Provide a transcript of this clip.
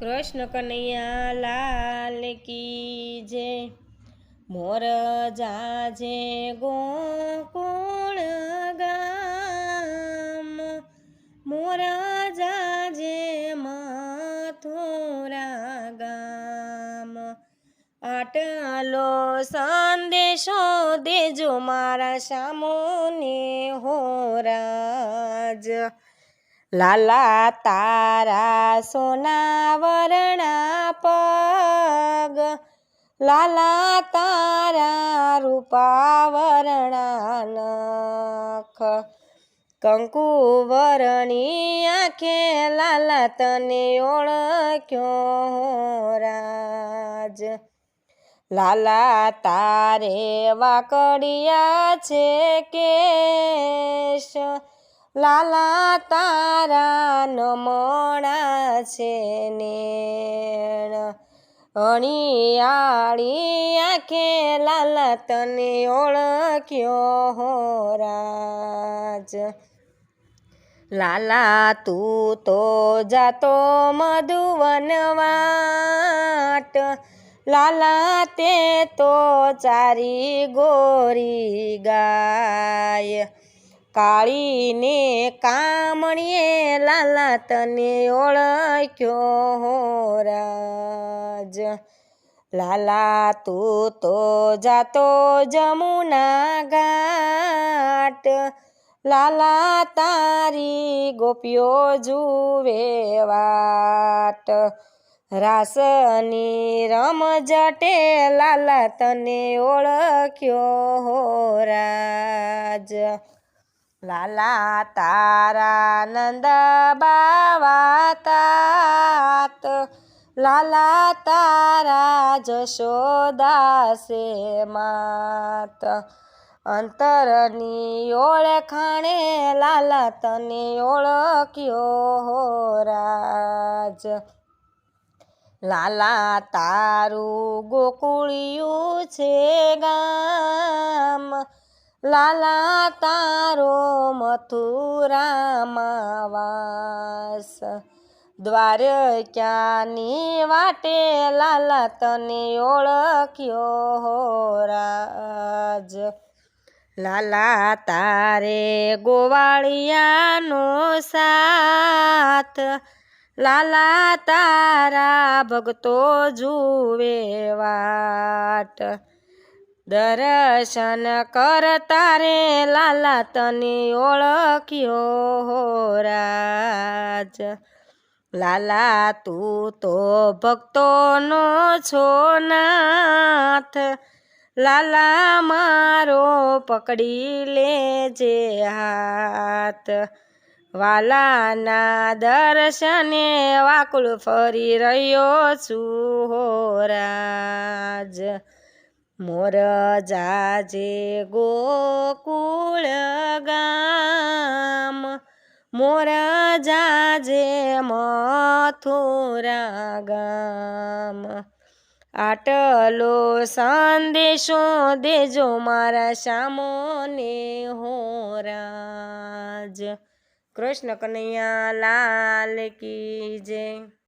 કૃષ્ણ કનૈયા લાલ કી જય મોર જાજે ગોકુળ ગામ, મોર જાજે મથુરા ગામ. આટલો સંદેશો દેજો મારા સામોને હોરાજ લાલા તારા સોના વરણા પગ. લાલા તારા રૂપા વરણા નખ. કંકુ વરણી આંખે લાલા તને ઓળખ્યો રાજ. લાલા તારે વાકડિયા છે કેશ. લાલા તારા નમણા છે ને અણિયાળી આંખે લાલા તને ઓળખ્યો હો રાજ. લાલા, તું તો જાતો મધુવન વાટ. લાલા, તે તો ચારી ગોરી ગાય. કાળીને કામણીએ લાલા તને ઓળખ્યો હો રાજ. લાલા, તું તો જાતો જમુના ઘાટ. લાલા, તારી ગોપીઓ જુવે વાટ. રાસની રમઝટે લાલા તને ઓળખ્યો હો રાજ. લાલા તારા નંદ બાવા તાત, લાલા તારા જશોદાસે માત. અંતરની ઓળખાણે લાલા તને ઓળખ્યો હો રાજ. લાલા તારું ગોકુળિયું છે ગામ લાલા તારો મથુરામાં વાસ. દ્વારક્યાની વાટે લાલા તને ઓળખ્યો હો રાજ. લાલા તારે ગોવાળિયાનો સાથ. લાલા તારા ભગતો જુએ વાટ. દર્શન કરતા રે લાલા તને ઓળખ્યો હો રાજ. લાલા, તું તો ભક્તોનો છો નાથ. લાલા, મારો પકડી લેજે હાથ. વાલાના દર્શને વાકુળ ફરી રહ્યો છું હો રાજ. મોર જાજે ગોકુળ ગામ. મોર જાજે મથુરા ગામ. આટલો સંદેશો દેજો મારા શામોને હો રાજ. કૃષ્ણ કનૈયા લાલ કી જય.